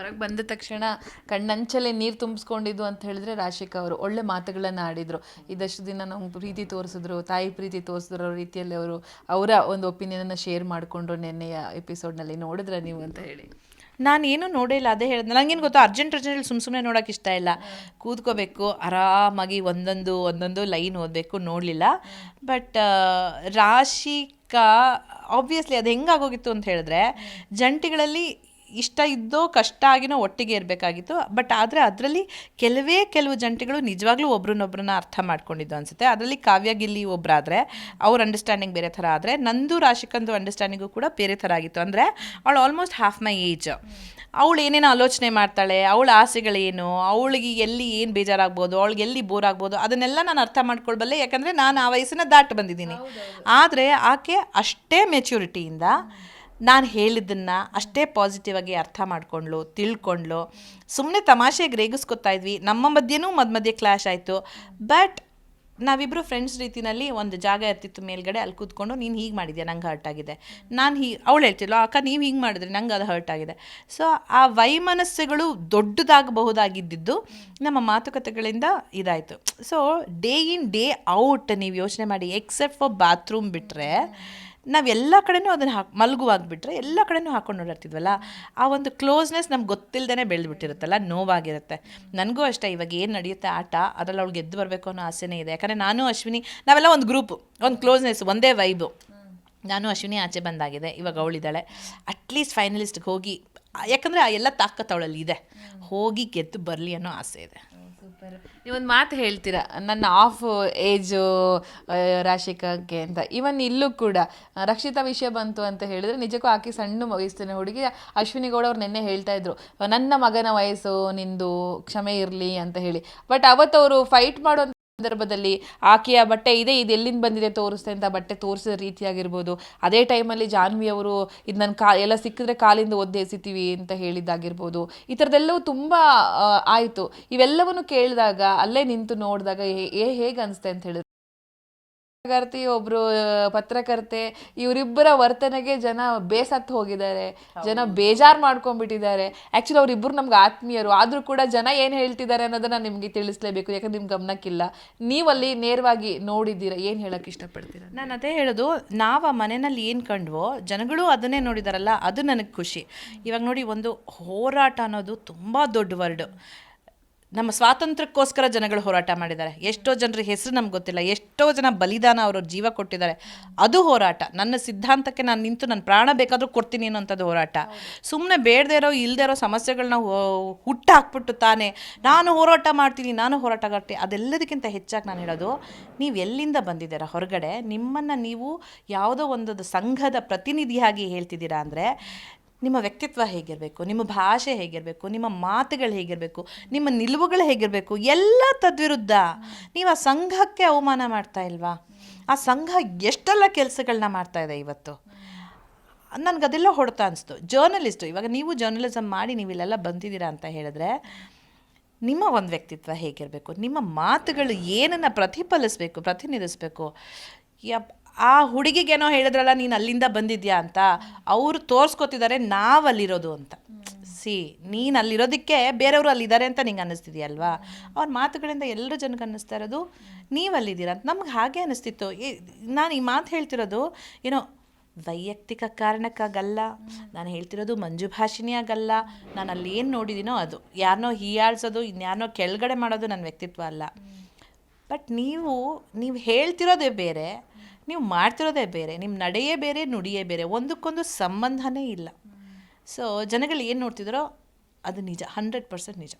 ಹೊರಗೆ ಬಂದ ತಕ್ಷಣ ಕಣ್ಣಂಚಲ್ಲೇ ನೀರು ತುಂಬಿಸ್ಕೊಂಡಿದ್ದು ಅಂತ ಹೇಳಿದ್ರೆ ರಾಶಿಕಾ ಅವರು ಒಳ್ಳೆ ಮಾತುಗಳನ್ನು ಆಡಿದ್ರು. ಇದಷ್ಟು ದಿನ ನಮ್ಗೆ ಪ್ರೀತಿ ತೋರಿಸಿದ್ರು, ತಾಯಿ ಪ್ರೀತಿ ತೋರಿಸಿದ್ರು ಅವ್ರ ರೀತಿಯಲ್ಲಿ ಅವರು ಅವರ ಒಂದು ಒಪಿನಿಯನನ್ನು ಶೇರ್ ಮಾಡಿಕೊಂಡ್ರು ನಿನ್ನೆಯ ಎಪಿಸೋಡ್ನಲ್ಲಿ ನೋಡಿದ್ರೆ ನೀವು ಅಂತ ಹೇಳಿ. ನಾನು ಏನೂ ನೋಡೇ ಇಲ್ಲ, ಅದೇ ಹೇಳಿದೆ. ನಂಗೇನು ಗೊತ್ತಾ, ಅರ್ಜೆಂಟ್ ಅರ್ಜೆಂಟಲ್ಲಿ ಸುಮ್ಮ ಸುಮ್ಮನೆ ನೋಡೋಕೆ ಇಷ್ಟ ಇಲ್ಲ. ಕೂತ್ಕೋಬೇಕು, ಆರಾಮಾಗಿ ಒಂದೊಂದು ಒಂದೊಂದು ಲೈನ್ ಓದಬೇಕು, ನೋಡಲಿಲ್ಲ. ಬಟ್ ರಾಶಿಕಾ ಆಬ್ವಿಯಸ್ಲಿ ಅದು ಹೆಂಗಾಗೋಗಿತ್ತು ಅಂತ ಹೇಳಿದ್ರೆ, ಜಂಟಿಗಳಲ್ಲಿ ಇಷ್ಟ ಇದ್ದೋ ಕಷ್ಟ ಆಗಿನೋ ಒಟ್ಟಿಗೆ ಇರಬೇಕಾಗಿತ್ತು. ಬಟ್ ಆದರೆ ಅದರಲ್ಲಿ ಕೆಲವೇ ಕೆಲವು ಜಂಟಿಗಳು ನಿಜವಾಗ್ಲೂ ಒಬ್ರನ್ನೊಬ್ರನ್ನ ಅರ್ಥ ಮಾಡ್ಕೊಂಡಿದ್ದು ಅನಿಸುತ್ತೆ. ಅದರಲ್ಲಿ ಕಾವ್ಯ ಗಿಲ್ಲಿ ಒಬ್ಬರಾದರೆ ಅವ್ರ ಅಂಡರ್ಸ್ಟ್ಯಾಂಡಿಂಗ್ ಬೇರೆ ಥರ ಆದರೆ ನಂದು ರಾಶಿಕಂದು ಅಂಡರ್ಸ್ಟ್ಯಾಂಡಿಂಗು ಕೂಡ ಬೇರೆ ಥರ ಆಗಿತ್ತು. ಅಂದರೆ ಅವಳು ಆಲ್ಮೋಸ್ಟ್ ಹಾಫ್ ಮೈ ಏಜ್ ಅವಳು ಏನೇನು ಆಲೋಚನೆ ಮಾಡ್ತಾಳೆ ಅವಳ ಆಸೆಗಳೇನು ಅವಳಿಗೆ ಎಲ್ಲಿ ಏನು ಬೇಜಾರಾಗ್ಬೋದು ಅವಳಿಗೆ ಎಲ್ಲಿ ಬೋರ್ ಆಗ್ಬೋದು ಅದನ್ನೆಲ್ಲ ನಾನು ಅರ್ಥ ಮಾಡ್ಕೊಳ್ಬಲ್ಲೆ. ಯಾಕಂದರೆ ನಾನು ಆ ವಯಸ್ಸನ್ನ ದಾಟಿ ಬಂದಿದ್ದೀನಿ. ಆದರೆ ಆಕೆ ಅಷ್ಟೇ ಮೆಚ್ಯೂರಿಟಿಯಿಂದ ನಾನು ಹೇಳಿದ್ದನ್ನು ಅಷ್ಟೇ ಪಾಸಿಟಿವ್ ಆಗಿ ಅರ್ಥ ಮಾಡ್ಕೊಂಡ್ಲು ತಿಳ್ಕೊಂಡ್ಲು ಸುಮ್ಮನೆ ತಮಾಷೆಗೆ ರೇಗಿಸ್ಕೊತಾ ಇದ್ವಿ. ನಮ್ಮ ಮಧ್ಯೆನೂ ಮಧ್ಯ ಮಧ್ಯೆ ಕ್ಲಾಶ್ ಆಯಿತು. ಬಟ್ ನಾವಿಬ್ಬರು ಫ್ರೆಂಡ್ಸ್ ರೀತಿಯಲ್ಲಿ ಒಂದು ಜಾಗ ಇರ್ತಿತ್ತು ಮೇಲ್ಗಡೆ, ಅಲ್ಲಿ ಕೂತ್ಕೊಂಡು ನೀನು ಹೀಗೆ ಮಾಡಿದ್ಯಾ? ನಂಗೆ ಹರ್ಟ್ ಆಗಿದೆ. ನಾನು ಹೀಗೆ ಅವಳು ಹೇಳ್ತಿಲ್ಲ ಅಕ್ಕ, ನೀವು ಹೀಗೆ ಮಾಡಿದ್ರಿ, ನಂಗೆ ಅದು ಹರ್ಟ್ ಆಗಿದೆ. ಸೊ ಆ ವೈಮನಸ್ಸುಗಳು ದೊಡ್ಡದಾಗಬಹುದಾಗಿದ್ದು ನಮ್ಮ ಮಾತುಕತೆಗಳಿಂದ ಇದಾಯಿತು. So day in day out ನೀವು ಯೋಚನೆ ಮಾಡಿ ಎಕ್ಸೆಪ್ಟ್ ಫಾರ್ ಬಾತ್ರೂಮ್ ಬಿಟ್ಟರೆ ನಾವೆಲ್ಲ ಕಡೆನೂ ಅದನ್ನು ಹಾಕಿ, ಮಲಗುವಾಗ್ಬಿಟ್ರೆ ಎಲ್ಲ ಕಡೆನೂ ಹಾಕ್ಕೊಂಡು ಓಡಾಡ್ತಿದ್ವಲ್ಲ, ಆ ಒಂದು ಕ್ಲೋಸ್ನೆಸ್ ನಮ್ಗೆ ಗೊತ್ತಿಲ್ಲದೇ ಬೆಳೆದ್ಬಿಟ್ಟಿರುತ್ತಲ್ಲ, ನೋವಾಗಿರುತ್ತೆ. ನನಗೂ ಅಷ್ಟೇ, ಇವಾಗ ಏನು ನಡೆಯುತ್ತೆ ಆಟ, ಅದರಲ್ಲಿ ಅವ್ಳು ಗೆದ್ದು ಬರಬೇಕು ಅನ್ನೋ ಆಸೆನೇ ಇದೆ. ಯಾಕಂದರೆ ನಾನು, ಅಶ್ವಿನಿ, ನಾವೆಲ್ಲ ಒಂದು ಗ್ರೂಪು ಒಂದು ಕ್ಲೋಸ್ನೆಸ್ ಒಂದೇ ವೈಬು ನಾನು, ಅಶ್ವಿನಿ ಆಚೆ ಬಂದಾಗಿದೆ, ಇವಾಗ ಅವಳಿದ್ದಾಳೆ. ಅಟ್ಲೀಸ್ಟ್ ಫೈನಲಿಸ್ಟ್ಗೆ ಹೋಗಿ, ಯಾಕಂದರೆ ಆ ಎಲ್ಲ ತಾಕತ್ತು ಅವಳಲ್ಲಿ ಇದೆ. ಹೋಗಿ ಗೆದ್ದು ಬರಲಿ ಅನ್ನೋ ಆಸೆ ಇದೆ. ಸೂಪರ್. ನೀವೊಂದು ಮಾತು ಹೇಳ್ತೀರಾ? ನನ್ನ ಆಫ್ ಏಜು ರಾಶಿಕಾಗೆ ಅಂತ. ಇವನ್ ಇಲ್ಲೂ ಕೂಡ. ರಕ್ಷಿತಾ ವಿಷಯ ಬಂತು ಅಂತ ಹೇಳಿದ್ರೆ ನಿಜಕ್ಕೂ ಆಕೆ ಸಣ್ಣ ವಯಸ್ಸಿನ ಹುಡುಗಿ. ಅಶ್ವಿನಿ ಗೌಡ ಅವ್ರು ನಿನ್ನೆ ಹೇಳ್ತಾ ಇದ್ರು, ನನ್ನ ಮಗನ ವಯಸ್ಸು, ನಿಂದು ಕ್ಷಮೆ ಇರಲಿ ಅಂತ ಹೇಳಿ. ಬಟ್ ಅವತ್ತು ಅವರು ಫೈಟ್ ಮಾಡೋ ಸಂದರ್ಭದಲ್ಲಿ ಆಕೆಯ ಬಟ್ಟೆ ಇದೆ, ಇದು ಎಲ್ಲಿಂದ ಬಂದಿದೆ ತೋರಿಸ್ತೆ ಅಂತ ಬಟ್ಟೆ ತೋರಿಸಿದ ರೀತಿಯಾಗಿರ್ಬೋದು. ಅದೇ ಟೈಮಲ್ಲಿ ಜಾನ್ವಿ ಅವರು ಇದು ನನ್ನ ಕಾ, ಎಲ್ಲ ಸಿಕ್ಕಿದ್ರೆ ಕಾಲಿಂದ ಒದ್ದೆ ಎಸಿತೀವಿ ಅಂತ ಹೇಳಿದ್ದಾಗಿರ್ಬೋದು. ಈ ಥರದ್ದೆಲ್ಲವೂ ತುಂಬ ಆಯಿತು. ಇವೆಲ್ಲವನ್ನು ಕೇಳಿದಾಗ, ಅಲ್ಲೇ ನಿಂತು ನೋಡಿದಾಗ ಹೇಗೆ ಅನಿಸ್ತೆ ಅಂತ ಹೇಳಿದ್ರೆ. ಪತ್ರಕರ್ತಿ ಒಬ್ರು ಪತ್ರಕರ್ತೆ ಇವರಿಬ್ಬರ ವರ್ತನೆಗೆ ಜನ ಬೇಸತ್ತು ಹೋಗಿದ್ದಾರೆ. ಜನ ಬೇಜಾರ್ ಮಾಡ್ಕೊಂಡ್ಬಿಟ್ಟಿದ್ದಾರೆ. ಆಕ್ಚುಲಿ ಅವರಿಬ್ಬರು ನಮ್ಗೆ ಆತ್ಮೀಯರು. ಆದ್ರೂ ಕೂಡ ಜನ ಏನ್ ಹೇಳ್ತಿದ್ದಾರೆ ಅನ್ನೋದನ್ನ ನಿಮ್ಗೆ ತಿಳಿಸ್ಲೇಬೇಕು. ಯಾಕಂದ್ರೆ ನಿಮ್ ಗಮನಕ್ಕಿಲ್ಲ. ನೀವಲ್ಲಿ ನೇರವಾಗಿ ನೋಡಿದ್ದೀರಾ? ಏನ್ ಹೇಳಕ್ ಇಷ್ಟಪಡ್ತೀರಾ? ನಾನು ಅದೇ ಹೇಳೋದು ನಾವು ಆ ಮನೆಯಲ್ಲಿ ಏನು ಕಂಡ್ವೋ ಜನಗಳು ಅದನ್ನೇ ನೋಡಿದಾರಲ್ಲ ಅದು ನನಗೆ ಖುಷಿ. ಇವಾಗ ನೋಡಿ ಒಂದು ಹೋರಾಟ ಅನ್ನೋದು ತುಂಬಾ ದೊಡ್ಡ ವರ್ಡು. ನಮ್ಮ ಸ್ವಾತಂತ್ರ್ಯಕ್ಕೋಸ್ಕರ ಜನಗಳು ಹೋರಾಟ ಮಾಡಿದ್ದಾರೆ. ಎಷ್ಟೋ ಜನರ ಹೆಸರು ನಮ್ಗೆ ಗೊತ್ತಿಲ್ಲ. ಎಷ್ಟೋ ಜನ ಬಲಿದಾನ ಅವರು ಜೀವ ಕೊಟ್ಟಿದ್ದಾರೆ. ಅದು ಹೋರಾಟ. ನನ್ನ ಸಿದ್ಧಾಂತಕ್ಕೆ ನಾನು ನಿಂತು ನನ್ನ ಪ್ರಾಣ ಬೇಕಾದರೂ ಕೊಡ್ತೀನಿ ಅನ್ನೋಂಥದ್ದು ಹೋರಾಟ. ಸುಮ್ಮನೆ ಬೇಡದೇ ಇರೋ ಇಲ್ಲದೆ ಇರೋ ಸಮಸ್ಯೆಗಳನ್ನ ಹುಟ್ಟು ಹಾಕ್ಬಿಟ್ಟು ತಾನೇ ನಾನು ಹೋರಾಟ ಮಾಡ್ತೀನಿ, ನಾನು ಹೋರಾಟಗಾರ್ತಿ ಅದೆಲ್ಲದಕ್ಕಿಂತ ಹೆಚ್ಚಾಗಿ ನಾನು ಹೇಳೋದು, ನೀವು ಎಲ್ಲಿಂದ ಬಂದಿದ್ದೀರಾ? ಹೊರಗಡೆ ನಿಮ್ಮನ್ನು ನೀವು ಯಾವುದೋ ಒಂದು ಸಂಘದ ಪ್ರತಿನಿಧಿಯಾಗಿ ಹೇಳ್ತಿದ್ದೀರಾ ಅಂದರೆ ನಿಮ್ಮ ವ್ಯಕ್ತಿತ್ವ ಹೇಗಿರಬೇಕು, ನಿಮ್ಮ ಭಾಷೆ ಹೇಗಿರಬೇಕು, ನಿಮ್ಮ ಮಾತುಗಳು ಹೇಗಿರಬೇಕು, ನಿಮ್ಮ ನಿಲುವುಗಳು ಹೇಗಿರಬೇಕು, ಎಲ್ಲ ತದ್ವಿರುದ್ಧ ನೀವು ಆ ಸಂಘಕ್ಕೆ ಅವಮಾನ ಮಾಡ್ತಾ ಇಲ್ವಾ? ಆ ಸಂಘ ಎಷ್ಟೆಲ್ಲ ಕೆಲಸಗಳನ್ನ ಮಾಡ್ತಾ ಇದೆ ಇವತ್ತು? ನನಗೆ ಅದೆಲ್ಲ ಹೊಡ್ತಾ ಅನಿಸ್ತು. ಜರ್ನಲಿಸ್ಟು, ಇವಾಗ ನೀವು ಜರ್ನಲಿಸಮ್ ಮಾಡಿ ನೀವು ಇಲ್ಲೆಲ್ಲ ಬಂದಿದ್ದೀರಾ ಅಂತ ಹೇಳಿದ್ರೆ, ನಿಮ್ಮ ಒಂದು ವ್ಯಕ್ತಿತ್ವ ಹೇಗಿರಬೇಕು? ನಿಮ್ಮ ಮಾತುಗಳು ಏನನ್ನು ಪ್ರತಿಫಲಿಸಬೇಕು, ಪ್ರತಿನಿಧಿಸಬೇಕು? ಆ ಹುಡುಗಿಗೇನೋ ಹೇಳಿದ್ರಲ್ಲ, ನೀನು ಅಲ್ಲಿಂದ ಬಂದಿದ್ಯಾ ಅಂತ, ಅವರು ತೋರಿಸ್ಕೊತಿದ್ದಾರೆ ನಾವು ಅಲ್ಲಿರೋದು ಅಂತ. ಸಿ, ನೀನು ಅಲ್ಲಿರೋದಕ್ಕೆ ಬೇರೆಯವರು ಅಲ್ಲಿದ್ದಾರೆ ಅಂತ ನಿಂಗೆ ಅನ್ನಿಸ್ತಿದ್ಯಲ್ವಾ ಅವ್ರ ಮಾತುಗಳಿಂದ ಎಲ್ಲರೂ ಜನಕ್ಕೆ ಅನ್ನಿಸ್ತಾ ಇರೋದು ನೀವು ಅಲ್ಲಿದ್ದೀರಾ ಅಂತ. ನಮ್ಗೆ ಹಾಗೆ ಅನ್ನಿಸ್ತಿತ್ತು. ನಾನು ಈ ಮಾತು ಹೇಳ್ತಿರೋದು, ಏನೋ ವೈಯಕ್ತಿಕ ಕಾರಣಕ್ಕಾಗಲ್ಲ, ನಾನು ಹೇಳ್ತಿರೋದು ಮಂಜು ಭಾಷಿಣಿಯಾಗಲ್ಲ ನಾನು ಅಲ್ಲಿ ಏನು ನೋಡಿದ್ದೀನೋ ಅದು. ಯಾರನ್ನೋ ಹೀಯಾಳ್ಸೋದು ಇನ್ಯಾರನ್ನೋ ಕೆಳಗಡೆ ಮಾಡೋದು ನನ್ನ ವ್ಯಕ್ತಿತ್ವ ಅಲ್ಲ. ಬಟ್ ನೀವು ನೀವು ಹೇಳ್ತಿರೋದೇ ಬೇರೆ ನೀವು ಮಾಡ್ತಿರೋದೇ ಬೇರೆ ನಿಮ್ಮ ನಡೆಯೇ ಬೇರೆ ನುಡಿಯೇ ಬೇರೆ ಒಂದಕ್ಕೊಂದು ಸಂಬಂಧನೇ ಇಲ್ಲ. ಸೊ ಜನಗಳು ಏನು ನೋಡ್ತಿದ್ದಾರೋ ಅದು ನಿಜ ಹಂಡ್ರೆಡ್ ಪರ್ಸೆಂಟ್ ನಿಜ.